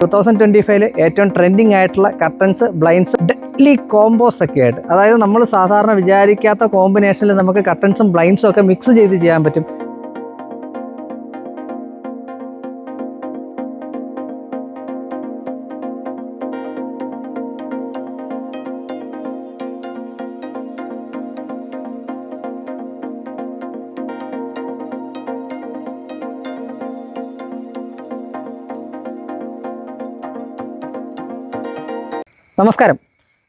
Two thousand twenty ഫൈവിൽ ഏറ്റവും trending ആയിട്ടുള്ള കർട്ടൻസ് ബ്ലൈൻഡ്സ് ഡെഡ്ലി കോമ്പോസ് ഒക്കെ ആയിട്ട് അതായത് നമ്മൾ സാധാരണ വിചാരിക്കാത്ത കോമ്പിനേഷനിൽ നമുക്ക് കർട്ടൻസും ബ്ലൈൻഡ്സും ഒക്കെ മിക്സ് ചെയ്ത് ചെയ്യാൻ പറ്റും. നമസ്കാരം.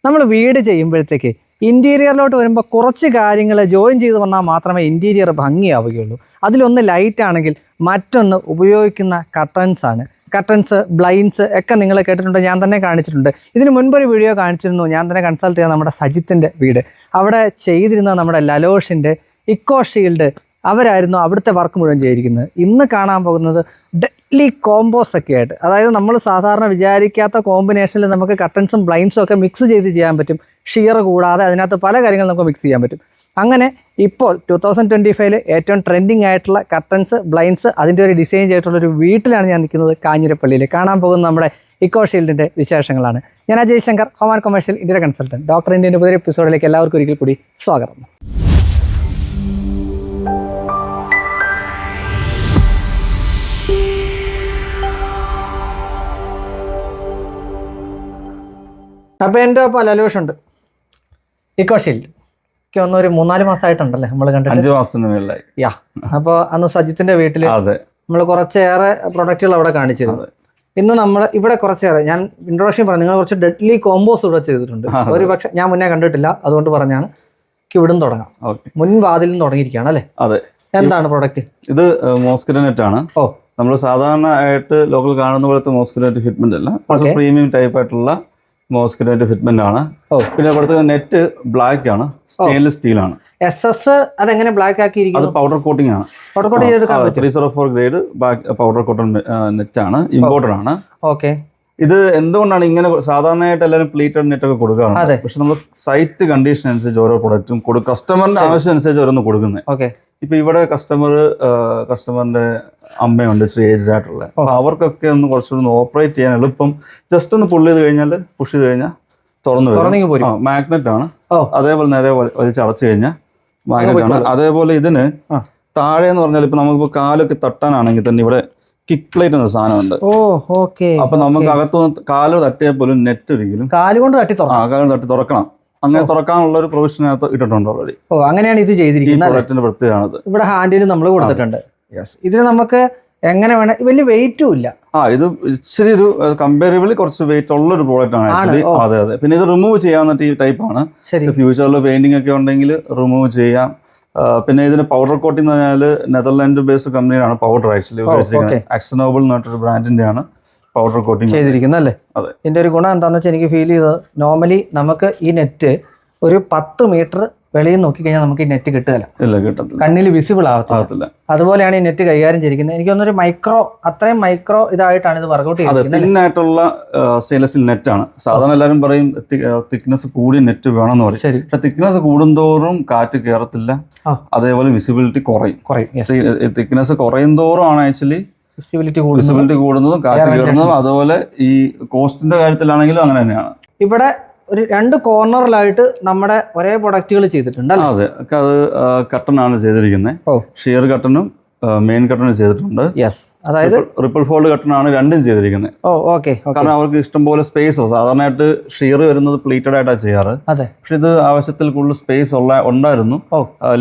നമ്മൾ വീട് ചെയ്യുമ്പോഴത്തേക്ക് ഇന്റീരിയറിലോട്ട് വരുമ്പോൾ കുറച്ച് കാര്യങ്ങൾ ജോയിൻ ചെയ്ത് വന്നാൽ മാത്രമേ ഇന്റീരിയർ ഭംഗിയാവുകയുള്ളൂ. അതിലൊന്ന് ലൈറ്റ് ആണെങ്കിൽ മറ്റൊന്ന് ഉപയോഗിക്കുന്ന കർട്ടൻസ് ആണ്. കർട്ടൻസ് ബ്ലൈൻസ് ഒക്കെ നിങ്ങൾ കേട്ടിട്ടുണ്ട് ഞാൻ തന്നെ കാണിച്ചിട്ടുണ്ട്. ഇതിന് മുൻപൊരു വീഡിയോ കാണിച്ചിരുന്നു ഞാൻ തന്നെ കൺസൾട്ട് ചെയ്ത നമ്മുടെ സജിത്തിന്റെ വീട്. അവിടെ ചെയ്തിരുന്ന നമ്മുടെ ലലോഷിന്റെ ഇക്കോ ഷീൽഡ് അവരായിരുന്നു അവിടുത്തെ വർക്ക് മുഴുവൻ ചെയ്തിരിക്കുന്നത്. ഇന്ന് കാണാൻ പോകുന്നത് ഡെഡ്ലി കോമ്പോസ് ഒക്കെ ആയിട്ട് അതായത് നമ്മൾ സാധാരണ വിചാരിക്കാത്ത കോമ്പിനേഷനിൽ നമുക്ക് കട്ടൻസും ബ്ലൈൻസും ഒക്കെ മിക്സ് ചെയ്ത് ചെയ്യാൻ പറ്റും. ഷിയർ കൂടാതെ അതിനകത്ത് പല കാര്യങ്ങളും നമുക്ക് മിക്സ് ചെയ്യാൻ പറ്റും. അങ്ങനെ ഇപ്പോൾ ടു തൗസൻഡ് ട്വന്റി ഫൈവിൽ ഏറ്റവും ട്രെൻഡിങ് ആയിട്ടുള്ള കർട്ടൻസ് ബ്ലൈൻസ് അതിന്റെ ഒരു ഡിസൈൻ ചെയ്തിട്ടുള്ള ഒരു വീട്ടിലാണ് ഞാൻ നിൽക്കുന്നത് കാഞ്ഞിരപ്പള്ളിയിൽ കാണാൻ പോകുന്ന നമ്മുടെ ഇക്കോ ഷീൽഡിന്റെ വിശേഷങ്ങളാണ്. ഞാൻ Ajay Shankar home and commercial India consultant doctor ഇന്ത്യന്റെ പുതിയ എപ്പിസോഡിലേക്ക് എല്ലാവർക്കും ഒരിക്കൽ കൂടി സ്വാഗതം. അപ്പോൾ എന്റെ ഒപ്പം ലലോഷുണ്ട് ഇക്കോ ഷീൽഡ്. എനിക്ക് ഒന്നൊരു ഒരു മൂന്നാൽ മാസമായിട്ടുണ്ടല്ലേ നമ്മൾ കണ്ടിട്ട്? അഞ്ചു മാസത്തിന് മേളിലായി യാ അപ്പോൾ അന്ന് സജിത്തിന്റെ വീട്ടിൽ അതെ. നമ്മൾ കുറച്ചേറെ പ്രൊഡക്റ്റുകൾ അവിടെ കാണിച്ചിരുന്നു ഇന്ന് നമ്മൾ ഇവിടെ കുറച്ചേറെ ഞാൻ ഇൻട്രോഡക്ഷൻ പറഞ്ഞു നിങ്ങൾ കുറച്ച് ഡെഡ്ലി കോമ്പോസ് ഇവിടെ ചെയ്തിട്ടുണ്ട്. ഒരു പക്ഷെ ഞാൻ മുന്നേ കണ്ടിട്ടില്ല അതുകൊണ്ട് പറഞ്ഞാണ്. ഇവിടെ നിന്ന് തുടങ്ങാം. മുൻവാതിലും തുടങ്ങിയിരിക്കുകയാണ് അല്ലേ? അതെ. എന്താണ് പ്രൊഡക്റ്റ് ഇത് മോസ്കിറ്റോ നെറ്റ് ആണ്. ഓ. നമ്മൾ സാധാരണ ആയിട്ട് ലോക്കൽ കാണുന്ന പോലത്തെ മോസ്കിറ്റോ നെറ്റ് ഫിറ്റ്മെന്റ് അല്ല പ്രീമിയം ടൈപ്പ് ആയിട്ടുള്ള മോസ്കിറ്റോ നെറ്റ് ഫിറ്റ്മെന്റ് ആണ് പിന്നെ ഇവിടുത്തെ നെറ്റ് ബ്ലാക്ക് ആണ്. സ്റ്റെയിൻലെസ് സ്റ്റീൽ ആണ്. എസ് എസ് അതെങ്ങനെ ബ്ലാക്ക് അത് പൗഡർ കോട്ടിംഗ് ആണ്. Powder coating three zero four grade powder cotton net ആണ്. ഇമ്പോർട്ടഡ് ആണ്. ഓക്കെ ഇത് എന്തുകൊണ്ടാണ് ഇങ്ങനെ സാധാരണയായിട്ട് എല്ലാവരും പ്ലീറ്റഡ് നെറ്റ് ഒക്കെ അതെ. കൊടുക്കാറുണ്ട് പക്ഷെ നമ്മൾ സൈറ്റ് കണ്ടീഷൻ അനുസരിച്ച് ഓരോ പ്രൊഡക്റ്റും കൊടുക്കും കസ്റ്റമറിന്റെ ആവശ്യം അനുസരിച്ച് ഓരോന്ന് കൊടുക്കുന്നത്. ഓക്കെ ഇപ്പൊ ഇവിടെ കസ്റ്റമർ കസ്റ്റമറിന്റെ അമ്മയുണ്ട് ഇച്ചിരി ഏജ്ഡ് ആയിട്ടുള്ള. അപ്പൊ അവർക്കൊക്കെ ഒന്ന് കുറച്ചുകൂടി ഒന്ന് ഓപ്പറേറ്റ് ചെയ്യാൻ എളുപ്പം. ജസ്റ്റ് ഒന്ന് പുള്ളി ചെയ്ത് കഴിഞ്ഞാൽ പുഷ് ചെയ്ത് കഴിഞ്ഞാൽ തുറന്നു വരും. മാഗ്നറ്റ് ആണ്. അതേപോലെ നേരെ വലി- വലിച്ച് അടച്ചു കഴിഞ്ഞാൽ മാഗ്നറ്റ് ആണ്. അതേപോലെ ഇതിന്. താഴെ എന്ന് പറഞ്ഞാൽ ഇപ്പൊ നമുക്കിപ്പോ കാലൊക്കെ തട്ടാനാണെങ്കിൽ തന്നെ ഇവിടെ കിക്ക് പ്ലേറ്റ് എന്ന സാധനമുണ്ട്. ഓ ഓക്കെ. അപ്പൊ നമുക്ക് അകത്തുനിന്ന് കാൽ തട്ടിയാൽ പോലും നെറ്റ് ഒരിക്കലും കാലുകൊണ്ട് തട്ടി ആ തുറക്കാം കാൽ തട്ടി തുറക്കണം. അങ്ങനെ തുറക്കാനുള്ള ഒരു പ്രൊവിഷനകത്ത് ഇട്ടിട്ടുണ്ട് ഓൾറെഡി ഓ അങ്ങനെയാണ് ഇത് ചെയ്തിരിക്കുന്നത്? പ്രൊഡക്റ്റിന്റെ പ്രത്യേകമാണത് ഇവിടെ ഹാൻഡിൽ നമ്മൾ കൊടുത്തിട്ടുണ്ട്. യെസ് ഇതിന് നമുക്ക് എങ്ങനെ വേണം വലിയ വെയിറ്റും ഇല്ല. ആ ഇത് ഇച്ചിരി ഒരു കമ്പാരിബിളി കുറച്ച് വെയിറ്റ് ഉള്ള ഒരു പ്രോഡക്റ്റ് ആണ് ആക്ച്വലി അതെ അതെ. പിന്നെ ഇത് റിമൂവ് ചെയ്യാവുന്ന ടൈപ്പ് ആണ്. ഫ്യൂച്ചറിൽ പെയിന്റിംഗ് ഒക്കെ ഉണ്ടെങ്കിൽ റിമൂവ് ചെയ്യാം. പിന്നെ ഇതിന് പൗഡർ കോട്ടിംഗ് എന്ന് പറഞ്ഞാൽ നെതർലാൻഡ് ബേസ്ഡ് കമ്പനിയാണ് പൗഡർ ആക്ച്വലി ഉപയോഗിച്ചിരിക്കുന്നത് ആക്സനോബിൾ എന്ന് പറഞ്ഞിട്ടൊരു ബ്രാൻഡിന്റെ ആണ് പൗഡർ കോട്ടിംഗ് ചെയ്തിരിക്കുന്നത് അല്ലേ? അതെ. ഇതിന്റെ ഒരു ഗുണം എന്താണെന്ന് വെച്ചാൽ എനിക്ക് ഫീൽ ചെയ്തത്. നോർമലി നമുക്ക് ഈ നെറ്റ് ഒരു പത്ത് മീറ്റർ വെളിയിൽ നോക്കിക്കഴിഞ്ഞാൽ നമുക്ക് ഈ നെറ്റ് കിട്ടുകയില്ല. ഇല്ല കിട്ടത്തില്ല. കണ്ണിൽ വിസിബിൾ ആവത്തില്ല. അതുപോലെയാണ് ഈ നെറ്റ് കൈകാര്യം ചെയ്തിരിക്കുന്നത്. എനിക്ക് തോന്നുന്നു ഒരു മൈക്രോ അത്രയും മൈക്രോ ഇതായിട്ടാണ് ഇത് വർക്ക്ഔട്ട് ചെയ്യുന്നത് സ്റ്റെയിൻലെസ് സ്റ്റീൽ നെറ്റ് ആണ്. സാധാരണ എല്ലാവരും പറയും തിക്നെസ് കൂടിയ നെറ്റ് വേണം എന്ന് പറയും പക്ഷെ തിക്നെസ് കൂടുന്തോറും കാറ്റ് കയറത്തില്ല അതേപോലെ വിസിബിലിറ്റി കുറയും. കുറയും തിക്നെസ് കുറയും തോറും ആണ് ആക്ച്വലി വിസിബിലിറ്റി വിസിബിലിറ്റി കൂടുന്നതും കാറ്റ് കയറുന്നതും അതുപോലെ ഈ കോസ്റ്റിന്റെ കാര്യത്തിലാണെങ്കിലും അങ്ങനെ തന്നെയാണ്. ഇവിടെ ഒരു രണ്ട് കോർണറിലായിട്ട് നമ്മുടെ ഒരേ പ്രൊഡക്റ്റുകൾ ചെയ്തിട്ടുണ്ട് അതെ അത് കട്ടൺ ആണ് ചെയ്തിരിക്കുന്നത്. ഷിയർ കട്ടണും മെയിൻ കട്ടണും ചെയ്തിട്ടുണ്ട്. യെസ് അതായത്? റിപ്പിൾ ഫോൾഡ് കട്ടൺ ആണ് രണ്ടും ചെയ്തിരിക്കുന്നത്. ഓ ഓക്കെ കാരണം അവർക്ക് ഇഷ്ടം പോലെ സ്പേസ് സാധാരണയായിട്ട് ഷിയർ വരുന്നത് പ്ലീറ്റഡ് ആയിട്ടാണ് ചെയ്യാറ്. അതെ. പക്ഷെ ഇത് ആവശ്യത്തിൽ കൂടുതൽ സ്പേസ് ഉള്ള ഉണ്ടായിരുന്നു.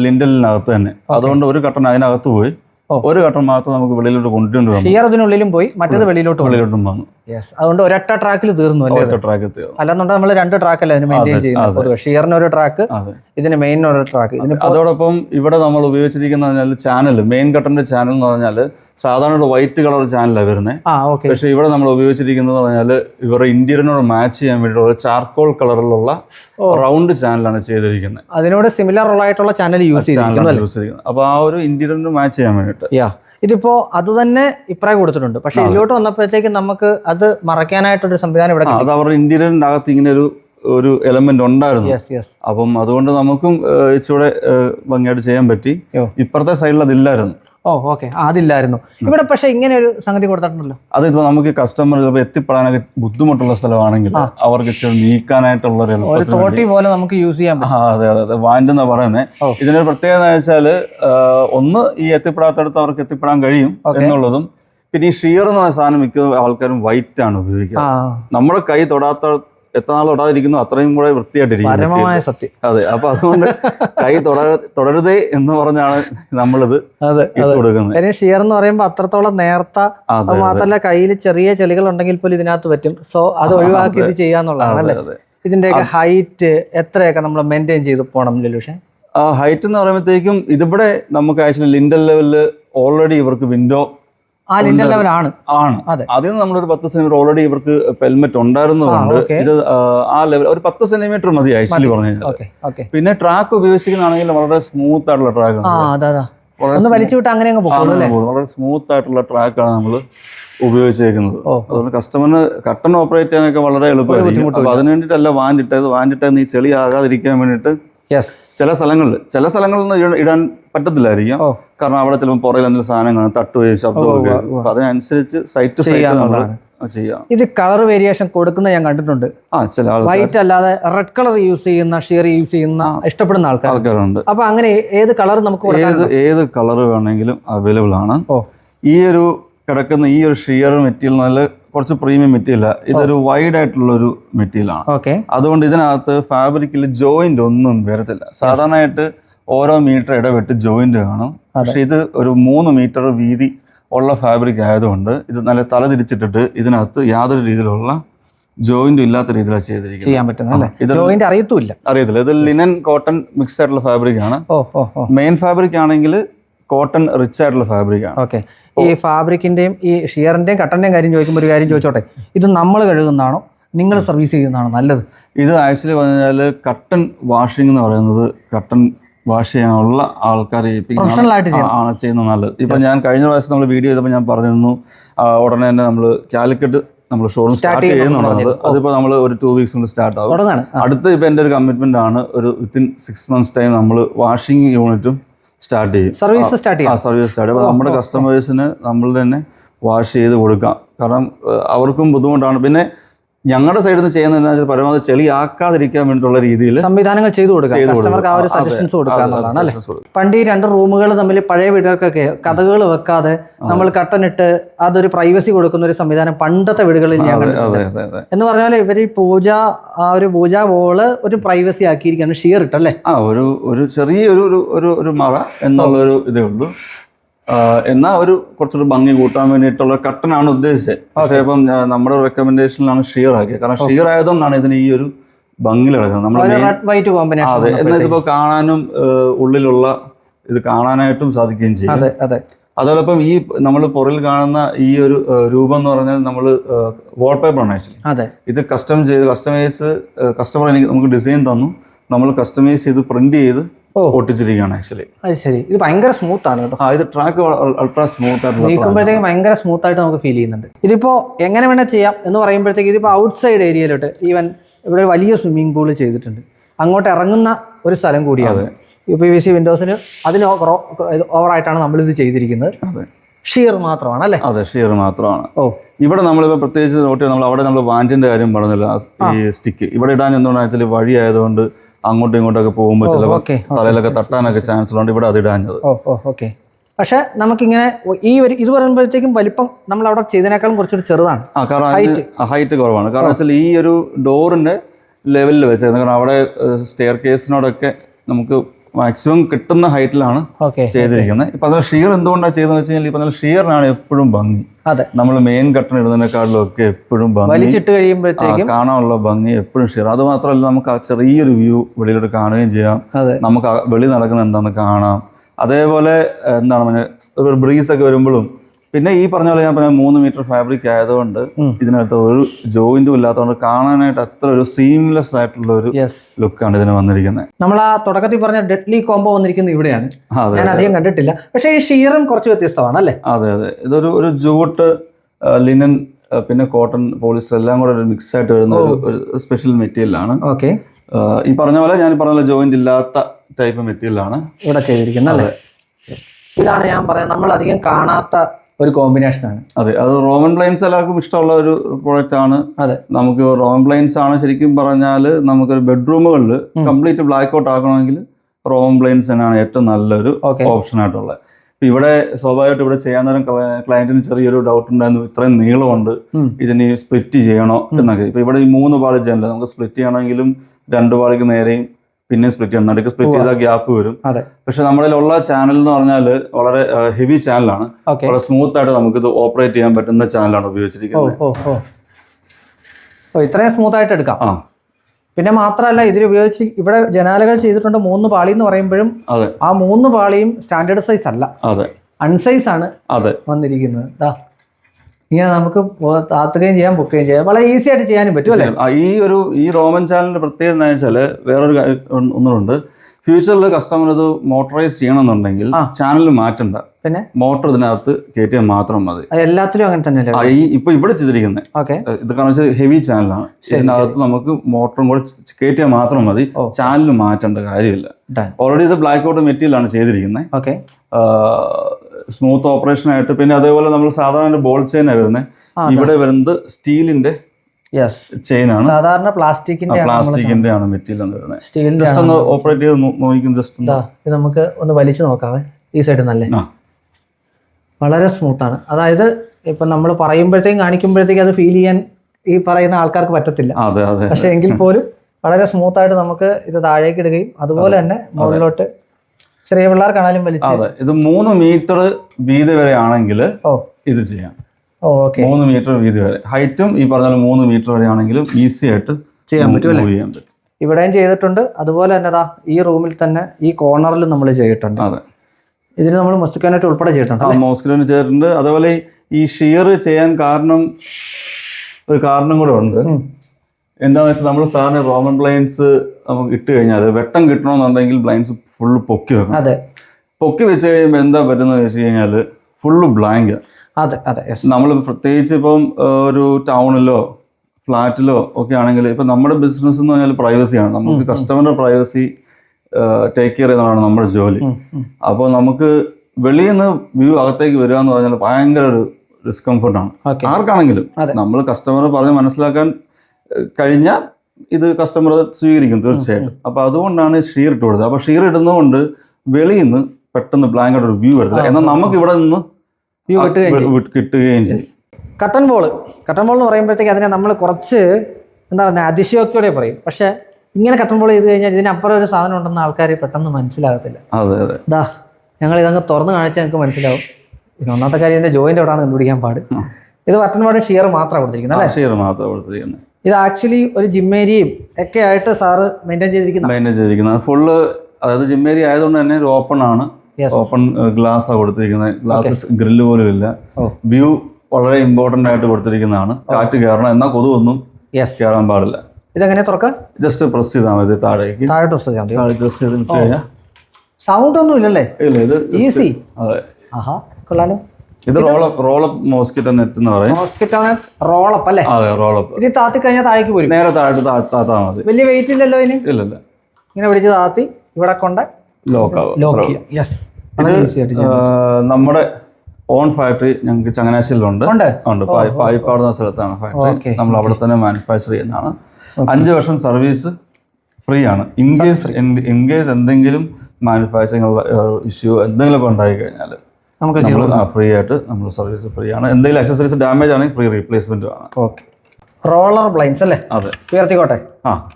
ലിൻഡലിനകത്ത് തന്നെ. അതുകൊണ്ട് ഒരു കട്ടൺ അതിനകത്ത് പോയി. ഒരു ഘട്ടം മാത്രം നമുക്ക് വെളിയിലോട്ട് വന്നു ഷിയർ ഇതിനുള്ളിലും പോയി മറ്റേത് വെളിയിലോട്ട് വെളിയിലോട്ടും വന്നു. യെസ് അതുകൊണ്ട് ഒരൊറ്റ ട്രാക്കിൽ തീർന്നു? ഒറ്റ ട്രാക്ക് എത്തിയത് അല്ലാന്നുണ്ടെങ്കിൽ നമ്മൾ രണ്ട് ട്രാക്ക് അല്ല ഇതിന് മെയിന്റെയിൻ ചെയ്യുന്നത്. പൊതുവെ ഷിയറിന് ഒരു ട്രാക്ക് ഇതിന് മെയിൻ ഒരു ട്രാക്ക് അതോടൊപ്പം ഇവിടെ നമ്മൾ ഉപയോഗിച്ചിരിക്കുന്ന ചാനൽ മെയിൻ ഘട്ടന്റെ ചാനൽ എന്ന് പറഞ്ഞാൽ സാധാരണ ഒരു വൈറ്റ് കളർ ചാനലാണ് വരുന്നത് പക്ഷെ ഇവിടെ നമ്മൾ ഉപയോഗിച്ചിരിക്കുന്നത് പറഞ്ഞാൽ ഇവരുടെ ഇന്ത്യനോട് മാച്ച് ചെയ്യാൻ വേണ്ടിയിട്ടുള്ള ചാർക്കോൾ കളറിലുള്ള റൗണ്ട് ചാനലാണ് ചെയ്തിരിക്കുന്നത്. അതിനോട് സിമിലർ ആയിട്ടുള്ള ചാനൽ യൂസ് യൂസ് ചെയ്തിരിക്കുന്നത്. അപ്പൊ ആ ഒരു ഇന്ത്യനോട് മാച്ച് ചെയ്യാൻ വേണ്ടിയിട്ട്. ഇതിപ്പോ അത് തന്നെ ഇപ്രായം കൊടുത്തിട്ടുണ്ട്. പക്ഷെ ഇതിലോട്ട് വന്നപ്പോഴത്തേക്ക് നമുക്ക് അത് മറയ്ക്കാനായിട്ടൊരു സംവിധാനം ഇവിടെ അത് അവരുടെ ഇന്ത്യനോട് അകത്ത് ഇങ്ങനെ ഒരു ഒരു എലമെന്റ് ഉണ്ടായിരുന്നു. അപ്പം അതുകൊണ്ട് നമുക്കും ഇച്ചിരി ഭംഗിയായിട്ട് ചെയ്യാൻ പറ്റി. ഇപ്പുറത്തെ സൈഡിൽ അതില്ലായിരുന്നു. ഓ ഓക്കെ. അതില്ലായിരുന്നു. ഇവിടെ പക്ഷെ ഇങ്ങനെ ഒരു സംഗതി കൊടുത്തിട്ടുണ്ടല്ലോ. അതിപ്പോ നമുക്ക് കസ്റ്റമർ ചിലപ്പോൾ എത്തിപ്പെടാനൊക്കെ ബുദ്ധിമുട്ടുള്ള സ്ഥലമാണെങ്കിൽ അവർക്ക് നീക്കാനായിട്ടുള്ള ഒരു തോട്ടി പോലെ നമുക്ക് യൂസ് ചെയ്യാൻ അതെ അതെ അതെ. വാൻഡ് എന്നാ പറയുന്നത് ഇതിനൊരു പ്രത്യേകത വെച്ചാൽ ഒന്ന് ഈ എത്തിപ്പെടാത്തടത്ത് അവർക്ക് എത്തിപ്പെടാൻ കഴിയും എന്നുള്ളതും പിന്നെ ഈ ഷിയർ എന്ന് പറഞ്ഞ സാധനം മിക്ക ആൾക്കാരും വൈറ്റ് ആണ് ഉപയോഗിക്കുക. നമ്മുടെ കൈ തൊടാത്ത എത്ര നാൾ തൊടാതിരിക്കുന്നു അത്രയും കൂടെ വൃത്തിയായിട്ടിരിക്കും സത്യം. അതെ അപ്പൊ അതുകൊണ്ട് കൈ തുടര തുടരുതേ എന്ന് പറഞ്ഞാണ് നമ്മളിത് കൊടുക്കുന്നത്. ഷിയർ എന്ന് പറയുമ്പോൾ അത്രത്തോളം നേർത്ത മാത്രമല്ല കയ്യിൽ ചെറിയ ചെളികൾ ഉണ്ടെങ്കിൽ പോലും ഇതിനകത്ത് പറ്റും. സോ അത് ഒഴിവാക്കി ഇത് ചെയ്യാന്നുള്ളതാണ് അല്ലേ? ഇതിന്റെയൊക്കെ ഹൈറ്റ് എത്രയൊക്കെ നമ്മൾ മെയിന്റെയിൻ ചെയ്ത് പോകണം ലലൂഷൻ ഹൈറ്റ് എന്ന് പറയുമ്പോഴത്തേക്കും ഇതിവിടെ നമുക്ക് ആക്ച്വലി ലിൻഡൽ ലെവലിൽ ഓൾറെഡി ഇവർക്ക് വിൻഡോ ആ ലിൻഡർ ആണ്. അതെ. അതിൽ നിന്ന് നമ്മളൊരു പത്ത് സെന്റിമീറ്റർ ഓൾറെഡി ഇവർക്ക് ഹെൽമെറ്റ് ഉണ്ടായിരുന്നതുകൊണ്ട് ഇത് ആ, ലെവൽ ഒരു പത്ത് സെന്റിമീറ്റർ മതി ആക്ച്വലി പറഞ്ഞു കഴിഞ്ഞാൽ പിന്നെ ട്രാക്ക് ഉപയോഗിച്ചിരിക്കുന്നതാണെങ്കിൽ വളരെ സ്മൂത്ത് ആയിട്ടുള്ള ട്രാക്ക് ഒന്ന് അങ്ങനെ അങ്ങ് വളരെ സ്മൂത്ത് ആയിട്ടുള്ള ട്രാക്കാണ് നമ്മൾ ഉപയോഗിച്ചേക്കുന്നത്. അതുകൊണ്ട് കസ്റ്റമറിന് കട്ടൺ ഓപ്പറേറ്റ് ചെയ്യാനൊക്കെ വളരെ എളുപ്പമായിരിക്കും. അപ്പൊ അതിന് വേണ്ടിയിട്ടല്ല വാൻഡിട്ടത് നീ ചെളി ആകാതിരിക്കാൻ വേണ്ടിയിട്ട് ചില സ്ഥലങ്ങളിൽ ചില സ്ഥലങ്ങളിൽ നിന്ന് ഇടാൻ പറ്റത്തില്ലായിരിക്കും. കാരണം അവിടെ ചിലപ്പോൾ പുറകിൽ എന്തെങ്കിലും സാധനം കാണും തട്ടുകയും ശബ്ദമൊക്കെ. അപ്പൊ അതിനനുസരിച്ച് സൈറ്റ് സൈറ്റ് നമ്മൾ ചെയ്യാം. ഇത് കളർ വേരിയേഷൻ കൊടുക്കുന്ന ഞാൻ കണ്ടിട്ടുണ്ട്. ആ ചില വൈറ്റ് അല്ലാതെ റെഡ് കളർ യൂസ് ചെയ്യുന്ന ഷിയർ യൂസ് ചെയ്യുന്ന ഇഷ്ടപ്പെടുന്ന ആൾക്കാർ ആൾക്കാരുണ്ട്. അപ്പൊ അങ്ങനെ ഏത് കളർ നമുക്ക് ഏത് ഏത് കളർ വേണമെങ്കിലും അവൈലബിൾ ആണ്. ഈ ഒരു കിടക്കുന്ന ഈ ഒരു ഷിയർ മെറ്റീരിയൽ നല്ല കുറച്ച് പ്രീമിയം മെറ്റീരിയൽ ഇതൊരു വൈഡ് ആയിട്ടുള്ള ഒരു മെറ്റീരിയൽ ആണ്. ഓക്കെ. അതുകൊണ്ട് ഇതിനകത്ത് ഫാബ്രിക്കിൽ ജോയിന്റ് ഒന്നും വരത്തില്ല. സാധാരണയായിട്ട് ഓരോ മീറ്റർ ഇടവിട്ട് ജോയിന്റ് കാണും. പക്ഷെ ഇത് ഒരു മൂന്ന് മീറ്റർ വീതി ഉള്ള ഫാബ്രിക് ആയതുകൊണ്ട് ഇത് നല്ല തലതിരിച്ചിട്ടിട്ട് ഇതിനകത്ത് യാതൊരു രീതിയിലുള്ള ജോയിന്റ് ഇല്ലാത്ത രീതിയിലാണ് ചെയ്തിരിക്കുന്നത്. ചെയ്യാൻ പറ്റുന്നത് അല്ലേ? ഇത് ജോയിന്റ് അറിയത്തുമില്ല. അറിയത്തില്ല. ഇത് ലിനൻ കോട്ടൺ മിക്സ് ആയിട്ടുള്ള ഫാബ്രിക് ആണ്. മെയിൻ ഫാബ്രിക് ആണെങ്കിൽ കോട്ടൺ റിച്ച് ആയിട്ടുള്ള ഫാബ്രിക് ആണ്. ഓക്കെ ഈ ഫാബ്രിക്കിന്റെയും ഈ ഷിയറിന്റെയും കട്ടന്റെയും കാര്യം ചോദിക്കുമ്പോൾ ഒരു കാര്യം ചോദിച്ചോട്ടെ? ഇത് നമ്മൾ കഴുകുന്നതാണോ? നിങ്ങൾ സർവീസ് ചെയ്യുന്നതാണോ? നല്ലത്. ഇത് ആക്ച്വലി പറഞ്ഞാൽ കട്ടൺ വാഷിംഗ് എന്ന് പറയുന്നത് കട്ടൺ വാഷ് ചെയ്യാനുള്ള ആൾക്കാർ. ആണ് ചെയ്യുന്നത് നല്ലത്. ഇപ്പൊ ഞാൻ കഴിഞ്ഞ പ്രാവശ്യം നമ്മൾ വീഡിയോ ചെയ്തപ്പോൾ ഞാൻ പറഞ്ഞിരുന്നു ഉടനെ തന്നെ നമ്മൾ കാലിക്കറ്റ് നമ്മൾ ഷോറൂം സ്റ്റാർട്ട് ചെയ്യുന്നുള്ളത് അതിപ്പോ നമ്മൾ ഒരു ടു വീക്സ് കൊണ്ട് സ്റ്റാർട്ട് ആവും. അടുത്ത ഇപ്പൊ എന്റെ ഒരു കമ്മിറ്റ്മെന്റ് ആണ് ഒരു വിത്തിൻ സിക്സ് മന്ത്സ് ടൈം നമ്മൾ വാഷിംഗ് യൂണിറ്റും സ്റ്റാർട്ട് ചെയ്യും. സർവീസ് സ്റ്റാർട്ട് ആ സർവീസ് സ്റ്റാർട്ട് ചെയ്യും. നമ്മുടെ കസ്റ്റമേഴ്സിന് നമ്മൾ തന്നെ വാഷ് ചെയ്ത് കൊടുക്കാം. കാരണം അവർക്കും ബുദ്ധിമുട്ടാണ്. പിന്നെ ഞങ്ങളുടെ സൈഡിൽ നിന്ന് ചെയ്യുന്ന എന്താ വെച്ചാൽ പരമാവധി ചെളി ആക്കാതിരിക്കാൻ വേണ്ടിയിട്ടുള്ള രീതിയിൽ സംവിധാനങ്ങൾ ചെയ്തു കൊടുക്കുക. കസ്റ്റമർക്ക് ആ ഒരു സജഷൻസ് കൊടുക്കുക എന്നുള്ളതാണ് അല്ലേ? പണ്ട് ഈ രണ്ട് റൂമുകൾ തമ്മിൽ പഴയ വീടുകൾക്കൊക്കെ കഥകൾ വെക്കാതെ നമ്മൾ കട്ടനിട്ട് അതൊരു പ്രൈവസി കൊടുക്കുന്ന ഒരു സംവിധാനം പണ്ടത്തെ വീടുകളിൽ ഞാൻ അതെ എന്ന് പറഞ്ഞാൽ ഇവർ ഈ പൂജ ആ ഒരു പൂജ വോൾ ഒരു പ്രൈവസി ആക്കിയിരിക്കുകയാണ്. ഷിയർ ഇട്ടല്ലേ? ആ ഒരു ഒരു ചെറിയൊരു ഒരു ഒരു ഒരു മറ എന്നുള്ളൊരു ഇതേ ഉള്ളൂ. എന്നാൽ ഒരു കുറച്ചുകൂടി ഭംഗി കൂട്ടാൻ വേണ്ടിയിട്ടുള്ള കട്ടനാണ് ഉദ്ദേശിച്ചത്. പക്ഷേ ഇപ്പം നമ്മുടെ റെക്കമെൻഡേഷനിലാണ് ഷിയർ ആക്കിയത് കാരണം ഷിയർ ആയതുകൊണ്ടാണ് ഇതിന് ഈ ഒരു ഭംഗി കിടക്കുന്നത്. നമ്മൾ അതെ. എന്നാൽ ഇതിപ്പോ കാണാനും ഉള്ളിലുള്ള ഇത് കാണാനായിട്ടും സാധിക്കുകയും ചെയ്യും. അതെ അതെ. അതോടൊപ്പം ഈ നമ്മൾ പുറയിൽ കാണുന്ന ഈ ഒരു രൂപം എന്ന് പറഞ്ഞാൽ നമ്മൾ വാൾപേപ്പർ ആണ് ആക്ച്വലി ഇത് കസ്റ്റം ചെയ്ത് കസ്റ്റമൈസ് കസ്റ്റമർ എനിക്ക് നമുക്ക് ഡിസൈൻ തന്നു. നമ്മൾ കസ്റ്റമൈസ് ചെയ്ത് പ്രിന്റ് ചെയ്ത്. ഒട്ടിച്ചിരിക്കുകയാണ് ആക്ച്വലി അത് ശരി. ഇത് ഭയങ്കര സ്മൂത്ത് ആണ് കേട്ടോ. ആ ഇത് ട്രാക്ക് അൾട്രാ സ്മൂത്ത് ആയിട്ടുള്ള നീക്കുമ്പോഴത്തേക്ക് ഭയങ്കര സ്മൂത്ത് ആയിട്ട് നമുക്ക് ഫീൽ ചെയ്യുന്നുണ്ട്. ഇതിപ്പോ എങ്ങനെ വേണേൽ ചെയ്യാം എന്ന് പറയുമ്പോഴത്തേക്ക് ഇതിപ്പോ ഔട്ട് സൈഡ് ഏരിയയിലോട്ട് ഈവൻ ഇവിടെ വലിയ സ്വിമ്മിംഗ് പൂൾ ചെയ്തിട്ടുണ്ട്. അങ്ങോട്ട് ഇറങ്ങുന്ന ഒരു സ്ഥലം കൂടിയാണ്. യു പി വി സി വിൻഡോസിന് അതിന് ഓവറായിട്ടാണ് നമ്മൾ ഇത് ചെയ്തിരിക്കുന്നത്. ഷിയർ മാത്രമാണ് അല്ലേ? അതെ ഷിയർ മാത്രമാണ്. ഓ. ഇവിടെ നമ്മളിപ്പോൾ പ്രത്യേകിച്ച് നോട്ട് നമ്മൾ അവിടെ നമ്മൾ വാഞ്ചിന്റെ കാര്യം പറഞ്ഞില്ല ഈ സ്റ്റിക്ക് ഇവിടെ ഇടാൻ എന്താണെന്ന് വെച്ചാൽ വഴി ആയതുകൊണ്ട് അങ്ങോട്ടും ഇങ്ങോട്ടൊക്കെ പോകുമ്പോൾ ചിലപ്പോൾ തലയിലൊക്കെ തട്ടാനൊക്കെ ചാൻസ് ഉള്ളതുകൊണ്ട് ഇവിടെ അത് ഇടാഞ്ഞത്. ഓ ഓ ഓക്കെ. പക്ഷെ നമുക്കിങ്ങനെ ഈ ഒരു ഇത് പറയുമ്പോഴത്തേക്കും വലിപ്പം നമ്മൾ അവിടെ ചെയ്തതിനേക്കാളും കുറച്ചൊരു ചെറുതാണ്. ആ കാരണം ഹൈറ്റ് കുറവാണ്. കാരണം വെച്ചാൽ ഈ ഒരു ഡോറിന്റെ ലെവലിൽ വെച്ചായിരുന്നു കാരണം അവിടെ സ്റ്റെയർ കേസിനോടൊക്കെ നമുക്ക് മാക്സിമം കിട്ടുന്ന ഹൈറ്റിലാണ് ചെയ്തിരിക്കുന്നത്. ഇപ്പൊ അതിൽ ഷിയർ എന്തുകൊണ്ടാണ് ചെയ്തെന്ന് വെച്ച് കഴിഞ്ഞാൽ ഇപ്പൊ ഷിയറിനാണ് എപ്പോഴും ഭംഗി. നമ്മൾ മെയിൻ കട്ടൺ ഇടുന്നതിനെക്കാളും ഒക്കെ എപ്പോഴും ഭംഗി. വലിച്ചിട്ട് കഴിയുമ്പോഴത്തേക്കും കാണാനുള്ള ഭംഗി എപ്പോഴും ഷിയർ അത് മാത്രമല്ല നമുക്ക് ആ ചെറിയൊരു വ്യൂ വെളിയിലോട്ട് കാണുകയും ചെയ്യാം. നമുക്ക് വെളി നടക്കുന്ന എന്താണെന്ന് കാണാം. അതേപോലെ എന്താണ് ഒരു ബ്രീസ് ഒക്കെ വരുമ്പോഴും പിന്നെ ഈ പറഞ്ഞ പോലെ ഞാൻ പറഞ്ഞ മൂന്ന് മീറ്റർ ഫാബ്രിക് ആയതുകൊണ്ട് ഇതിനകത്ത് ഒരു ജോയിന്റും ഇല്ലാത്തതുകൊണ്ട് കാണാനായിട്ട് അത്ര ഒരു സീംലെസ് ആയിട്ടുള്ള ഒരു ലുക്കാണ് ഇതിന് വന്നിരിക്കുന്നത്. നമ്മൾ ആ തുടക്കത്തിൽ പറഞ്ഞ ഡെഡ്ലി കോംബോ വന്നിരിക്കുന്നത് ഇവിടെയാണ്. ഞാൻ അധികം കണ്ടിട്ടില്ല. പക്ഷേ ഈ ഷീറും കുറച്ച് വ്യത്യസ്തമാണ് അല്ലേ? അതെ അതെ. ഇതൊരു ഒരു ജൂട്ട് ലിനൻ പിന്നെ കോട്ടൺ പോളിസ്റ്റർ എല്ലാം കൂടെ ഒരു മിക്സ് ആയിട്ട് വരുന്ന ഒരു- സ്പെഷ്യൽ മെറ്റീരിയലാണ് ഓക്കെ. ഈ പറഞ്ഞ പോലെ ഞാൻ പറഞ്ഞ പോലെ ജോയിന്റ് ഇല്ലാത്ത ടൈപ്പ് മെറ്റീരിയലാണ് ഇവിടെ ചെയ്തിരിക്കുന്നത് അല്ലേ? ഇതാണ് ഞാൻ പറയുന്നത്. നമ്മൾ അധികം കാണാത്ത ഒരു കോമ്പിനേഷനാണ് അതെ അത് റോമൻ ബ്ലൈൻസ് എല്ലാവർക്കും ഇഷ്ടമുള്ള ഒരു പ്രോഡക്റ്റ് ആണ്. അതെ. നമുക്ക് റോമൻ ബ്ലൈൻസ് ആണ് ശരിക്കും പറഞ്ഞാൽ നമുക്കൊരു ബെഡ്റൂമുകളിൽ കംപ്ലീറ്റ് ബ്ലാക്ക് ഔട്ട് ആക്കണമെങ്കിൽ റോമൻ ബ്ലൈൻസ് തന്നെയാണ് ഏറ്റവും നല്ലൊരു ഓപ്ഷൻ ആയിട്ടുള്ളത്. ഇപ്പൊ ഇവിടെ സ്വാഭാവികമായിട്ട് ഇവിടെ ചെയ്യാൻ നേരം ക്ലയന്റിന് ചെറിയൊരു ഡൗട്ട് ഉണ്ടായിരുന്നു ഇത്രയും നീളമുണ്ട്. ഇതിന് സ്പ്ലിറ്റ് ചെയ്യണോ എന്നൊക്കെ. ഇപ്പൊ ഇവിടെ ഈ മൂന്ന് പാളി ജനൽ നമുക്ക് സ്പ്ലിറ്റ് ചെയ്യണമെങ്കിലും രണ്ട് പാളിക്ക് നേരെയും പിന്നെ സ്പ്ലിറ്റ് ചെയ്യണം. നടുക്ക് സ്പ്ലിറ്റ് ചെയ്താൽ ഗ്യാപ്പ് വരും. പക്ഷെ നമ്മളിലുള്ള ചാനൽ എന്ന് പറഞ്ഞാൽ വളരെ ഹെവി ചാനലാണ് വളരെ സ്മൂത്ത് ആയിട്ട് നമുക്ക് ഇത് ഓപ്പറേറ്റ് ചെയ്യാൻ പറ്റുന്ന ചാനലാണ് ഉപയോഗിച്ചിരിക്കുന്നത്. ഇത്രയും സ്മൂത്ത് ആയിട്ട് എടുക്കാം. പിന്നെ മാത്രമല്ല ഇതിൽ ഉപയോഗിച്ച് ഇവിടെ ജനാലകൾ ചെയ്തിട്ടുണ്ട് മൂന്ന് പാളി എന്ന് പറയുമ്പോഴും ആ മൂന്ന് പാളിയും സ്റ്റാൻഡേർഡ് സൈസ് അല്ല. അൺസൈസ് ആണ് അതെ. വന്നിരിക്കുന്നത്. ഇങ്ങനെ നമുക്ക് താത്തുകയും ചെയ്യാം പൊക്കുകയും ചെയ്യാം. വളരെ ഈസി ആയിട്ട് ചെയ്യാനും പറ്റും അല്ലേ? ഈ ഒരു ഈ റോമൻ ചാനലിന്റെ പ്രത്യേകത എന്താ വെച്ചാൽ വേറൊരു ഒന്നുണ്ട് ഫ്യൂച്ചറിൽ കസ്റ്റമർ ഇത് മോട്ടറൈസ് ചെയ്യണമെന്നുണ്ടെങ്കിൽ. ചാനൽ മാറ്റണ്ട പിന്നെ? മോട്ടർ ഇതിനകത്ത് കയറ്റിയാൽ മാത്രം മതി. എല്ലാത്തിലും അങ്ങനെ ഈ ഇപ്പൊ ഇവിടെ ചെയ്തിരിക്കുന്നത് ഓക്കെ. ഇത് കാരണം വെച്ചാൽ ഹെവി ചാനലാണ് ഇതിനകത്ത് നമുക്ക് മോട്ടറും കൂടെ കയറ്റിയാൽ മാത്രം മതി. ചാനൽ മാറ്റേണ്ട കാര്യമില്ല. ഓൾറെഡി ഇത് ബ്ലാക്ക് ഔട്ട് മെറ്റീരിയൽ ആണ് ചെയ്തിരിക്കുന്നത് ഓക്കെ സ്മൂത്ത് ഓപ്പറേഷൻ ആയിട്ട് പിന്നെ അതേപോലെ നമ്മൾ സാധാരണ ബോൾ ചെയിൻ വരുന്നത് ഇവിടെ വരുന്നത് സ്റ്റീലിന്റെ യെസ് ചെയിനാണ് സാധാരണ പ്ലാസ്റ്റിക്കിന്റെ പ്ലാസ്റ്റിക്കിന്റെ ആണ് മെറ്റീരിയൽ ആണ് വരുന്നത് സ്റ്റീലിന്റെ ജസ്റ്റ് ഒന്ന് ഓപ്പറേറ്റ് ചെയ്ത് നോക്കും ജസ്റ്റ് നമുക്ക് ഒന്ന് വലിച്ചു നോക്കാവേ. ഈ സൈഡ് നല്ല? വളരെ സ്മൂത്ത് ആണ്. അതായത് ഇപ്പൊ നമ്മൾ പറയുമ്പോഴത്തേക്കും കാണിക്കുമ്പോഴത്തേക്കും അത് ഫീൽ ചെയ്യാൻ ഈ പറയുന്ന ആൾക്കാർക്ക് പറ്റത്തില്ല. പക്ഷെ എങ്കിൽ പോലും വളരെ സ്മൂത്ത് ആയിട്ട് നമുക്ക് ഇത് താഴേക്ക് ഇടുകയും അതുപോലെ തന്നെ മുകളിലോട്ട് ചെറിയ പിള്ളേർക്കാണാലും വലിച്ചു. അതെ ഇത് മൂന്ന് മീറ്റർ വീതി വരെ ആണെങ്കിൽ ഇത് ചെയ്യാം. ഓക്കെ. മൂന്ന് മീറ്റർ വീതി വരെ. ഹൈറ്റും ഈ പറഞ്ഞ മൂന്ന് മീറ്റർ വരെ ആണെങ്കിലും ഈസി ആയിട്ട് ചെയ്യാൻ പറ്റും ഇവിടെയും ചെയ്തിട്ടുണ്ട്. അതുപോലെ തന്നെ ഈ റൂമിൽ തന്നെ ഈ കോർണറിൽ നമ്മൾ ചെയ്തിട്ടുണ്ട്. അതെ. ഇതിൽ നമ്മൾ മസ്തുക്കാനായിട്ട് ഉൾപ്പെടെ ചെയ്തിട്ടുണ്ട് ആ ചെയ്തിട്ടുണ്ട്. അതുപോലെ ഈ ഷിയർ ചെയ്യാൻ കാരണം ഒരു കാരണം കൂടെ ഉണ്ട്. എന്താണെന്ന് വെച്ചാൽ നമ്മൾ സാറിന് റോമൻ ബ്ലൈൻസ് നമുക്ക് ഇട്ട് കഴിഞ്ഞാൽ വെട്ടം കിട്ടണമെന്നുണ്ടെങ്കിൽ ബ്ലൈൻസ് ഫുള്ള് പൊക്കി വെക്കും അതെ. പൊക്കി വെച്ച് കഴിയുമ്പോൾ എന്താ പറ്റുന്നത് വെച്ച് കഴിഞ്ഞാൽ ഫുള്ള് ബ്ലാങ്ക് അതെ അതെ നമ്മൾ പ്രത്യേകിച്ച് ഇപ്പം ഒരു ടൗണിലോ ഫ്ലാറ്റിലോ ഒക്കെ ആണെങ്കിൽ ഇപ്പം നമ്മുടെ ബിസിനസ് എന്ന് പറഞ്ഞാൽ പ്രൈവസിയാണ് നമുക്ക് കസ്റ്റമറുടെ പ്രൈവസി ടേക്ക് കെയർ ചെയ്യുന്നതാണ് നമ്മുടെ ജോലി. അപ്പോൾ നമുക്ക് വെളിയിൽ നിന്ന് വ്യൂ അകത്തേക്ക് വരിക എന്ന് പറഞ്ഞാൽ ഭയങ്കര ഒരു ഡിസ്കംഫർട്ടാണ് ആർക്കാണെങ്കിലും നമ്മൾ കസ്റ്റമർ പറഞ്ഞ് മനസ്സിലാക്കാൻ കഴിഞ്ഞാൽ ഇത് കസ്റ്റമർ സ്വീകരിക്കും തീർച്ചയായിട്ടും. അപ്പോൾ അതുകൊണ്ടാണ് ഷീർ ഇട്ട് കൊടുത്തത്. അപ്പോൾ ഷീർ ഇടുന്നതുകൊണ്ട് വെളിയിൽ നിന്ന് പെട്ടെന്ന് ബ്ലാങ്ക് ആയിട്ട് ഒരു വ്യൂ വരത്തില്ല. എന്നാൽ നമുക്ക് ഇവിടെ നിന്ന് വ്യൂ കിട്ടുകയും ചെയ്യും. കട്ടൻ ബോൾ കട്ടൻ ബോൾ എന്ന് പറയുമ്പോഴത്തേക്ക് അതിനെ നമ്മൾ കുറച്ച് എന്താ പറയുക അതിശയോക്തിയോടെ പറയും. പക്ഷെ ഇങ്ങനെ കട്ടൻ ബോൾ ചെയ്ത് കഴിഞ്ഞാൽ ഇതിനപ്പുറം ഒരു സാധനം ഉണ്ടെന്ന് ആൾക്കാർ പെട്ടെന്ന് മനസ്സിലാകത്തില്ല. അതെ അതെ. ദാ ഞങ്ങൾ ഇതങ്ങ് തുറന്ന് കാണിച്ചാൽ ഞങ്ങൾക്ക് മനസ്സിലാവും. പിന്നെ ഒന്നാമത്തെ കാര്യം എന്റെ ജോയിന്റ് എവിടെയാണ് കണ്ടുപിടിക്കാൻ പാട്. ഇത് ബട്ടൺ പാടും ഷിയർ മാത്രമാണ് കൊടുത്തിരിക്കുന്നത് അല്ലേ? ഷെയർ മാത്രം കൊടുത്തിരിക്കുന്നത്. ഇത് ആക്ച്വലി ഒരു ജിമ്മേരിയും ഒക്കെ ആയിട്ട് സാറ് മെയിന്റെയിൻ ചെയ്തിരിക്കുന്നത് മെയിന്റെയിൻ ചെയ്തിരിക്കുന്നത് ഫുള്ള് അതായത് ജിമ്മേരി ആയതുകൊണ്ട് തന്നെ ഒരു ഓപ്പൺ ആണ്. ഓപ്പൺ ഗ്ലാസ് ആണ് കൊടുത്തിരിക്കുന്നത് ഗ്ലാസ് ഗ്രില്ല് പോലും ഇല്ല. വ്യൂ വളരെ ഇമ്പോർട്ടന്റ് ആയിട്ട് കൊടുത്തിരിക്കുന്നതാണ്. കാറ്റ് കയറണം എന്നാൽ കൊതുകൊന്നും കയറാൻ പാടില്ല. ഇതെങ്ങനെ തുറക്കാം? ജസ്റ്റ് പ്രസ് ചെയ്താൽ മതി താഴേക്ക്. താഴെ മതി. താഴെ പ്രസ് ചെയ്തിട്ട് കഴിഞ്ഞാൽ സൗണ്ട് ഒന്നും ഇല്ലല്ലേ? ഇല്ല ഇത് ഈസി അതെ. ആഹാ കൊള്ളാലോ. ഇത് റോളപ്പ് റോളപ്പ് മോസ്കിറ്റോ നെറ്റ് എന്ന് പറയും മോസ്കിറ്റോ നെറ്റ് റോളപ്പ് അല്ലേ? അതെ റോളപ്പ്. ഇത് താത്തി കഴിഞ്ഞാൽ താഴേക്ക് പോരും. നേരെ താഴോട്ട് താത്താ മതി. വലിയ വെയിറ്റ് ഇല്ലല്ലോ ഇനി? ഇല്ലല്ല. ഇങ്ങനെ പിടിച്ച് താത്തി ഇവിടെ കൊണ്ട് ലോക്ക് ആവും ലോക്ക് ചെയ്യാം. യെസ് ഇത് നമ്മുടെ ഓൺ ഫാക്ടറി ഞങ്ങൾക്ക് ചങ്ങനാശ്ശേരിയിലുണ്ട് ഉണ്ട്? ഉണ്ട്. പായ്- പായിപ്പാട് എന്ന സ്ഥലത്താണ് ഫാക്ടറി. നമ്മൾ അവിടെ തന്നെ മാനുഫാക്ചർ ചെയ്യുന്നതാണ്. അഞ്ച് വർഷം സർവീസ് ഫ്രീ ആണ്. ഇൻ കേസ് ഇൻ കേസ് എന്തെങ്കിലും മാനുഫാക്ചറിംഗ് ഇഷ്യൂ എന്തെങ്കിലുമൊക്കെ ഉണ്ടായി കഴിഞ്ഞാൽ നമുക്ക് ഫ്രീ ആയിട്ട് നമ്മൾ സർവീസ് ഫ്രീ ആണ്. എന്തെങ്കിലും അക്സസറീസ് ഡാമേജ് ആണെങ്കിൽ ഫ്രീ റീപ്ലേസ്മെന്റ് ആണ്. ഓക്കെ റോളർ ബ്ലൈൻസ് അല്ലേ? അതെ. ഉയർത്തിക്കോട്ടെ. ആ.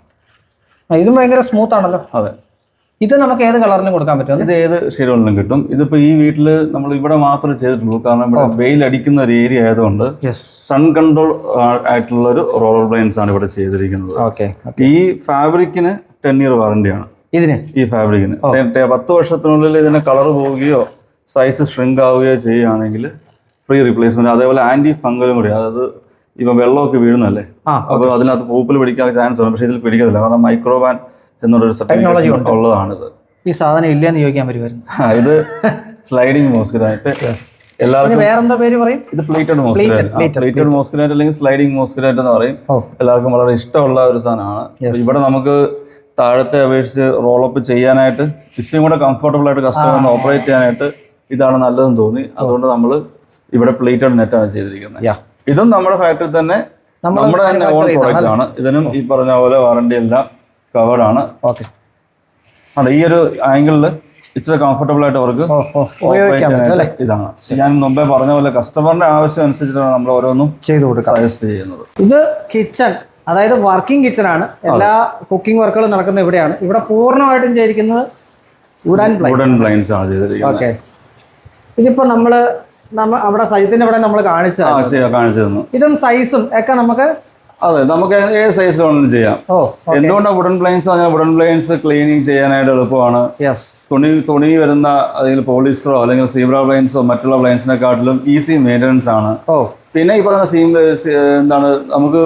ഇതും ഭയങ്കര സ്മൂത്ത് ആണല്ലോ. അതെ. ഇത് നമുക്ക് ഏത് കളറിലും കൊടുക്കാൻ പറ്റും ഇത് ഏത് ഷെയ്ഡുകളിലും കിട്ടും. ഇതിപ്പോ ഈ വീട്ടിൽ നമ്മൾ ഇവിടെ മാത്രമേ ചെയ്തിട്ടുള്ളൂ. കാരണം ഇവിടെ വെയിൽ അടിക്കുന്ന ഒരു ഏരിയ ആയതുകൊണ്ട് സൺ കൺട്രോൾ ആയിട്ടുള്ള ഒരു റോളർ ബ്ലൈൻസ് ആണ് ഇവിടെ ചെയ്തിരിക്കുന്നത്. ഈ ഫാബ്രിക്കിന് ടെൻ ഇയർ വാറണ്ടിയാണ് ഇതിന്? ഈ ഫാബ്രിക്കിന് ടെ- പത്ത് വർഷത്തിനുള്ളിൽ ഇതിന് കളർ പോവുകയോ സൈസ് ഷ്രിങ്ക് ആവുകയോ ചെയ്യുകയാണെങ്കിൽ ഫ്രീ റീപ്ലേസ്മെന്റ് അതേപോലെ ആന്റി ഫംഗലും കൂടി അതായത് ഇപ്പം വെള്ളമൊക്കെ വീഴുന്നല്ലേ അപ്പൊ അപ്പോൾ അതിനകത്ത് പൂപ്പിൽ പിടിക്കാൻ ചാൻസ് ഉണ്ട് പക്ഷേ ഇതിൽ പിടിക്കത്തില്ല. കാരണം മൈക്രോവാൻ എന്നുള്ളൊരു ടെക്നോളജി ഉള്ളതാണ് ഉള്ളതാണിത്. ഈ സാധനം ഇല്ലെന്ന് ചോദിക്കാൻ പറ്റുമായിരുന്നു ആ, ഇത് സ്ലൈഡിങ് മോസ്കിനായിട്ട് എല്ലാവർക്കും വേറെന്താ പേര് പറയും? ഇത് പ്ലേറ്റഡ് മോസ്കിനായിട്ട് പ്ലേറ്റഡ് മോസ്കിനായിട്ട് അല്ലെങ്കിൽ സ്ലൈഡിങ് മോസ്കിനായിട്ട് എന്ന് പറയും. എല്ലാവർക്കും വളരെ ഇഷ്ടമുള്ള ഒരു സാധനമാണ്. ഇവിടെ നമുക്ക് താഴത്തെ അപേക്ഷിച്ച് റോളപ്പ് ചെയ്യാനായിട്ട് ഇച്ചിരി കൂടെ കംഫർട്ടബിൾ ആയിട്ട് കസ്റ്റമറിന് ഓപ്പറേറ്റ് ചെയ്യാനായിട്ട് ഇതാണ് നല്ലതെന്ന് തോന്നി. അതുകൊണ്ട് നമ്മൾ ഇവിടെ പ്ലേറ്റഡ് നെറ്റാണ് ചെയ്തിരിക്കുന്നത്. ഇതും നമ്മുടെ ഫാക്ടറി തന്നെ നമ്മുടെ തന്നെ ഓൺ പ്രോഡക്റ്റ് ആണ്. ഇതിനും ഈ പറഞ്ഞ പോലെ വാറണ്ടി എല്ലാം കവേർഡ് ആണ്. ഓക്കെ. ആണ് ഈ ഒരു ആംഗിളിൽ ഇച്ചിരി കംഫർട്ടബിൾ ആയിട്ട് അവർക്ക് ഇതാണ്. ഞാൻ മുമ്പേ പറഞ്ഞ പോലെ കസ്റ്റമറിന്റെ ആവശ്യം അനുസരിച്ചിട്ടാണ് നമ്മൾ ഓരോന്നും ചെയ്തു കൊടുക്കുക. സജസ്റ്റ് ചെയ്യുന്നത്. ഇത് കിച്ചൺ അതായത് വർക്കിംഗ് കിച്ചൺ ആണ്. എല്ലാ കുക്കിംഗ് വർക്കുകളും നടക്കുന്നത് ഇവിടെയാണ്. ഇവിടെ പൂർണമായിട്ടും ചെയ്തിരിക്കുന്നത് വുഡൻ വുഡൻ ബ്ലൈൻസ് ആണ് ചെയ്തിരിക്കുന്നത്. ഓക്കെ. ഇതിപ്പോ നമ്മൾ നമ്മ അവിടെ സൈസിന്റെ അവിടെ നമ്മൾ കാണിച്ചു ഇതും സൈസും ഒക്കെ നമുക്ക് അതെ നമുക്ക് ഏത് സൈസിൽ വേണമെങ്കിലും ചെയ്യാം. എന്തുകൊണ്ടാണ് വുഡൻ പ്ലെയിൻസ് പറഞ്ഞാൽ വുഡൻ പ്ലെയിൻസ് ക്ലീനിങ് ചെയ്യാനായിട്ട് എളുപ്പമാണ്. തുണി തുണി വരുന്ന അല്ലെങ്കിൽ പോളിസ്റ്ററോ അല്ലെങ്കിൽ സീബ്ര പ്ലെയിൻസോ മറ്റുള്ള പ്ലെയിൻസിനെക്കാട്ടിലും ഈസി മെയിന്റനൻസ് ആണ്. പിന്നെ ഈ പറഞ്ഞ സീം എന്താണ് നമുക്ക്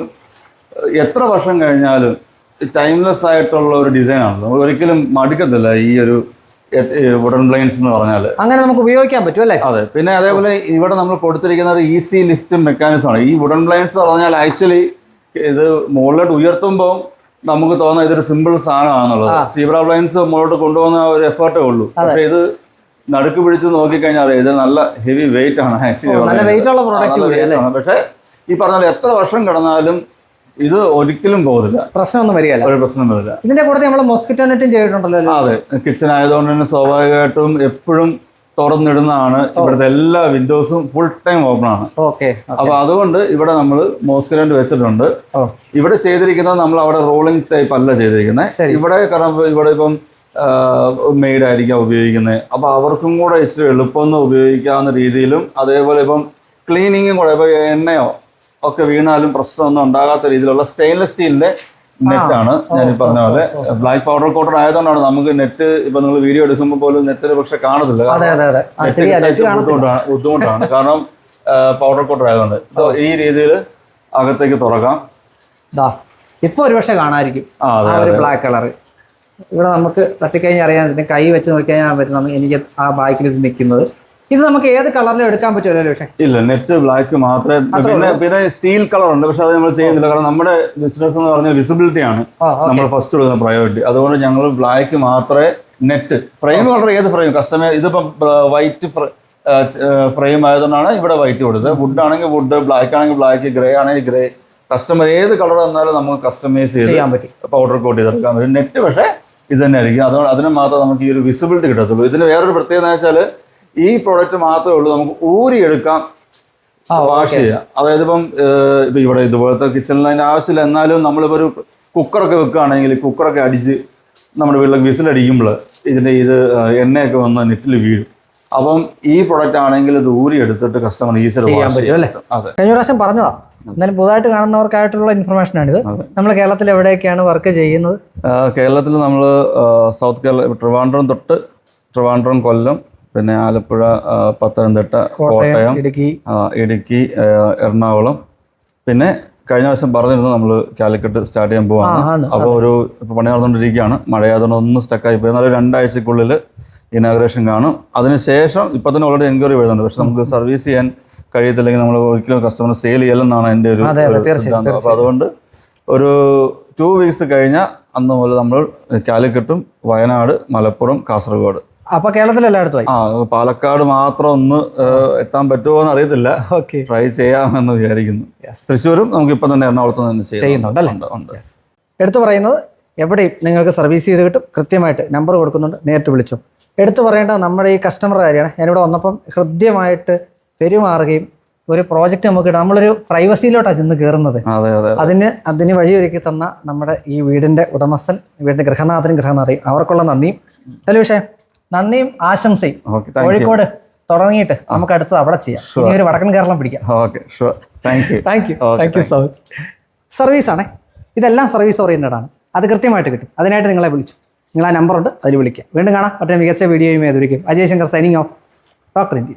എത്ര വർഷം കഴിഞ്ഞാലും ടൈംലെസ് ആയിട്ടുള്ള ഒരു ഡിസൈൻ ആണ്. നമുക്ക് ഒരിക്കലും മടുക്കത്തില്ല ഈ ഒരു വുഡൻ ബ്ലൈൻസ് എന്ന് പറഞ്ഞാൽ അങ്ങനെ നമുക്ക് ഉപയോഗിക്കാൻ പറ്റും അല്ലേ? അതെ. പിന്നെ അതേപോലെ ഇവിടെ നമ്മൾ കൊടുത്തിരിക്കുന്ന ഒരു ഈസി ലിഫ്റ്റ് മെക്കാനിസം ആണ്. ഈ വുഡൻ ബ്ലൈൻസ് എന്ന് പറഞ്ഞാൽ ആക്ച്വലി ഇത് മുകളിലോട്ട് ഉയർത്തുമ്പോൾ നമുക്ക് തോന്നുന്ന ഇതൊരു സിമ്പിൾ സാധനമാണെന്നുള്ളത്. സീബ്ര ബ്ലൈൻസ് മുകളിലോട്ട് കൊണ്ടുപോകുന്ന ഒരു എഫേർട്ടേ ഉള്ളൂ. പക്ഷേ ഇത് നടുക്ക് പിടിച്ച് നോക്കിക്കഴിഞ്ഞാൽ അറിയാം ഇത് നല്ല ഹെവി വെയിറ്റ് ആണ് ആക്ച്വലി പക്ഷേ ഈ പറഞ്ഞാൽ എത്ര വർഷം കിടന്നാലും ഇത് ഒരിക്കലും പോകുന്നില്ല പ്രശ്നമൊന്നും വരികയല്ല. ഒരു പ്രശ്നം വരില്ല. ഇതിന്റെ കൂടെ നമ്മൾ മോസ്കിറ്റോ നെറ്റും ചെയ്തിട്ടുണ്ടല്ലോ അതെ. കിച്ചൺ ആയതുകൊണ്ട് തന്നെ സ്വാഭാവികമായിട്ടും എപ്പോഴും തുറന്നിടുന്നതാണ്. ഇവിടുത്തെ എല്ലാ വിൻഡോസും ഫുൾ ടൈം ഓപ്പൺ ആണ്. ഓക്കെ. അപ്പൊ അതുകൊണ്ട് ഇവിടെ നമ്മൾ മോസ്കിറ്റോ വെച്ചിട്ടുണ്ട്. ഇവിടെ ചെയ്തിരിക്കുന്നത് നമ്മൾ അവിടെ റോളിംഗ് ടൈപ്പ് അല്ല ചെയ്തിരിക്കുന്നത് ഇവിടെ കാരണം ഇവിടെ ഇപ്പം മെയ്ഡ് ആയിരിക്കാം ഉപയോഗിക്കുന്നത് അപ്പൊ അവർക്കും കൂടെ ഇച്ചിരി എളുപ്പം ഉപയോഗിക്കാവുന്ന രീതിയിലും അതേപോലെ ഇപ്പം ക്ലീനിങ്ങും കൂടെ. ഇപ്പൊ എണ്ണയോ ഒക്കെ വീണാലും പ്രശ്നമൊന്നും ഉണ്ടാകാത്ത രീതിയിലുള്ള സ്റ്റെയിൻലെസ് സ്റ്റീലിന്റെ നെറ്റ് ആണ് ഞാൻ പറഞ്ഞ പോലെ. ബ്ലാക്ക് പൗഡർ കോട്ടൺ ആയതുകൊണ്ടാണ് നമുക്ക് നെറ്റ് ഇപ്പൊ നിങ്ങൾ വീഡിയോ എടുക്കുമ്പോൾ പോലും നെറ്റിൽ പക്ഷെ കാണത്തില്ല. ബുദ്ധിമുട്ടാണ് ബുദ്ധിമുട്ടാണ്. കാരണം പൗഡർ കോട്ടർ ആയതുകൊണ്ട്. ഈ രീതിയിൽ അകത്തേക്ക് തുറക്കാം. ഇപ്പൊ ഒരുപക്ഷെ കാണാതിരിക്കും ബ്ലാക്ക് കളർ ഇവിടെ നമുക്ക് തട്ടിക്കഴിഞ്ഞാൽ അറിയാൻ കൈ വെച്ച് നോക്കിക്കഴിഞ്ഞാൽ പറ്റും എനിക്ക് ആ ബാക്കിൽ നിൽക്കുന്നത്. ഇത് നമുക്ക് ഏത് കളറിലും എടുക്കാൻ പറ്റുമല്ലോ പക്ഷേ ഇല്ല നെറ്റ് ബ്ലാക്ക് മാത്രമേ പിന്നെ പിന്നെ സ്റ്റീൽ കളർ ഉണ്ട് പക്ഷെ അത് നമ്മൾ ചെയ്യുന്നില്ല. കാരണം നമ്മുടെ ബിസിനസ് എന്ന് പറഞ്ഞാൽ വിസിബിലിറ്റി ആണ്. നമ്മൾ ഫസ്റ്റ് കൊടുക്കുന്ന പ്രയോറിറ്റി അതുകൊണ്ട് ഞങ്ങൾ ബ്ലാക്ക് മാത്രമേ നെറ്റ് ഫ്രെയിം കളർ ഏത് ഫ്രെയിം കസ്റ്റമർ ഇതിപ്പം വൈറ്റ് ഫ്രെയിം ആയതുകൊണ്ടാണ് ഇവിടെ വൈറ്റ് കൊടുത്തത്. വുഡ് ആണെങ്കിൽ വുഡ് ബ്ലാക്ക് ആണെങ്കിൽ ബ്ലാക്ക് ഗ്രേ ആണെങ്കിൽ ഗ്രേ കസ്റ്റമർ ഏത് കളർ തന്നാലും നമുക്ക് കസ്റ്റമൈസ് ചെയ്ത് ചെയ്യാൻ പറ്റും. പൗഡർ കോട്ട് ചെയ്തെടുക്കാൻ പറ്റും. നെറ്റ് പക്ഷേ ഇത് തന്നെ ആയിരിക്കും. അതുകൊണ്ട് അതിന് മാത്രം നമുക്ക് ഈ ഒരു വിസിബിലിറ്റി കിട്ടത്തുള്ളൂ. ഇതിന് വേറൊരു പ്രത്യേകത എന്ന് വെച്ചാൽ ഈ പ്രോഡക്റ്റ് മാത്രമേ ഉള്ളൂ. നമുക്ക് ഊരിയെടുക്കാം. എടുക്കാം വാഷ് ചെയ്യാം. അതായത് ഇപ്പം ഇപ്പം ഇവിടെ ഇതുപോലത്തെ കിച്ചണിൽ അതിന്റെ ആവശ്യമില്ല. എന്നാലും നമ്മളിപ്പോ ഒരു കുക്കറൊക്കെ വെക്കുകയാണെങ്കിൽ കുക്കറൊക്കെ അടിച്ച് നമ്മുടെ വീട്ടിൽ വിസിലടിക്കുമ്പോൾ ഇതിന്റെ ഇത് എണ്ണയൊക്കെ വന്ന് നെറ്റിൽ വീഴും. അപ്പം ഈ പ്രൊഡക്റ്റ് ആണെങ്കിൽ ഇത് ഊരി എടുത്തിട്ട് കസ്റ്റമർ ഈസിയായിട്ട് ചെയ്യാൻ പറ്റും അല്ലേ? കഴിഞ്ഞ പ്രാവശ്യം പറഞ്ഞതാ. എന്നാലും പുതുതായിട്ട് കാണുന്നവർക്കായിട്ടുള്ള ഇൻഫർമേഷൻ ആണിത് നമ്മൾ കേരളത്തിൽ എവിടെയൊക്കെയാണ് വർക്ക് ചെയ്യുന്നത്? കേരളത്തിൽ നമ്മൾ സൗത്ത് കേരള ട്രിവാൻഡ്രം തൊട്ട് ട്രിവാൻഡ്രം കൊല്ലം പിന്നെ ആലപ്പുഴ പത്തനംതിട്ട കോട്ടയം ഇടുക്കി. ഇടുക്കി എറണാകുളം. പിന്നെ കഴിഞ്ഞ ദിവസം പറഞ്ഞിരുന്നു നമ്മൾ കാലിക്കട്ട് സ്റ്റാർട്ട് ചെയ്യാൻ പോവാണ് അപ്പോൾ ഒരു ഇപ്പോൾ പണി നടന്നുകൊണ്ടിരിക്കുകയാണ്. മഴയാതുകൊണ്ട് ഒന്ന് സ്റ്റക്കായി പോയി. എന്നാലും രണ്ടാഴ്ചക്കുള്ളിൽ ഇനാഗ്രേഷൻ കാണും. അതിനുശേഷം ഇപ്പം തന്നെ ഓൾറെഡി എൻക്വയറി വരുന്നുണ്ട്. പക്ഷെ നമുക്ക് സർവീസ് ചെയ്യാൻ കഴിയത്തില്ലെങ്കിൽ നമ്മൾ ഒരിക്കലും കസ്റ്റമർ സെയിൽ ചെയ്യലെന്നാണ് എന്റെ ഒരു സിദ്ധാന്തം. അപ്പോൾ അതുകൊണ്ട് ഒരു ടു വീക്സ് കഴിഞ്ഞാൽ അന്ന് മുതൽ നമ്മൾ കാലിക്കട്ടും വയനാട് മലപ്പുറം കാസർഗോഡ് അപ്പൊ കേരളത്തിൽ എല്ലായിടത്തും ആ പാലക്കാട് മാത്രം ഒന്ന് എത്താൻ പറ്റുമോ എന്ന് അറിയത്തില്ല. ഓക്കെ. ട്രൈ ചെയ്യാമെന്ന് വിചാരിക്കുന്നു. തൃശ്ശൂരും നമുക്ക് ഇപ്പം തന്നെ എറണാകുളത്ത് തന്നെ ചെയ്യാം ചെയ്യുന്നുണ്ട് അല്ലേ? ഉണ്ട്, ഉണ്ട്. എടുത്തു പറയുന്നത് എവിടെയും നിങ്ങൾക്ക് സർവീസ് ചെയ്ത് കിട്ടും. കൃത്യമായിട്ട് നമ്പർ കൊടുക്കുന്നുണ്ട്. നേരിട്ട് വിളിച്ചു. എടുത്തു പറയേണ്ട നമ്മുടെ ഈ കസ്റ്റമർ കാര്യമാണ്. ഞാനിവിടെ വന്നപ്പം ഹൃദ്യമായിട്ട് പെരുമാറുകയും ഒരു പ്രോജക്റ്റ് നമുക്ക് ഇടാം. നമ്മളൊരു പ്രൈവസിയിലോട്ടാണ് ചെന്ന് കയറുന്നത് അതെ അതെ അതിന് അതിന് വഴിയൊരുക്കി തന്ന നമ്മുടെ ഈ വീടിന്റെ ഉടമസ്ഥൻ വീടിന്റെ ഗൃഹനാഥനും ഗൃഹനാഥയും അവർക്കുള്ള നന്ദിയും. നല്ല വിഷയം? നന്ദിയും ആശംസയും. കോഴിക്കോട് തുടങ്ങിയിട്ട് നമുക്ക് അടുത്തത് അവിടെ ചെയ്യാം. ഇനി ഒരു വടക്കൻ കേരളം പിടിക്കാം. Okay thank you thank you thank you so much service ആണേ. ഇതെല്ലാം സർവീസ് ഓറിയന്റഡ് ആണ്. അത് കൃത്യമായിട്ട് കിട്ടും. അതിനായിട്ട് നിങ്ങളെ വിളിച്ചു. നിങ്ങൾ ആ നമ്പർ ഉണ്ട് അതിൽ വിളിക്കുക. വീണ്ടും കാണാം. മറ്റേ മികച്ച വീഡിയോയും ഏതൊരിക്കും Ajay Shankar signing off doctor India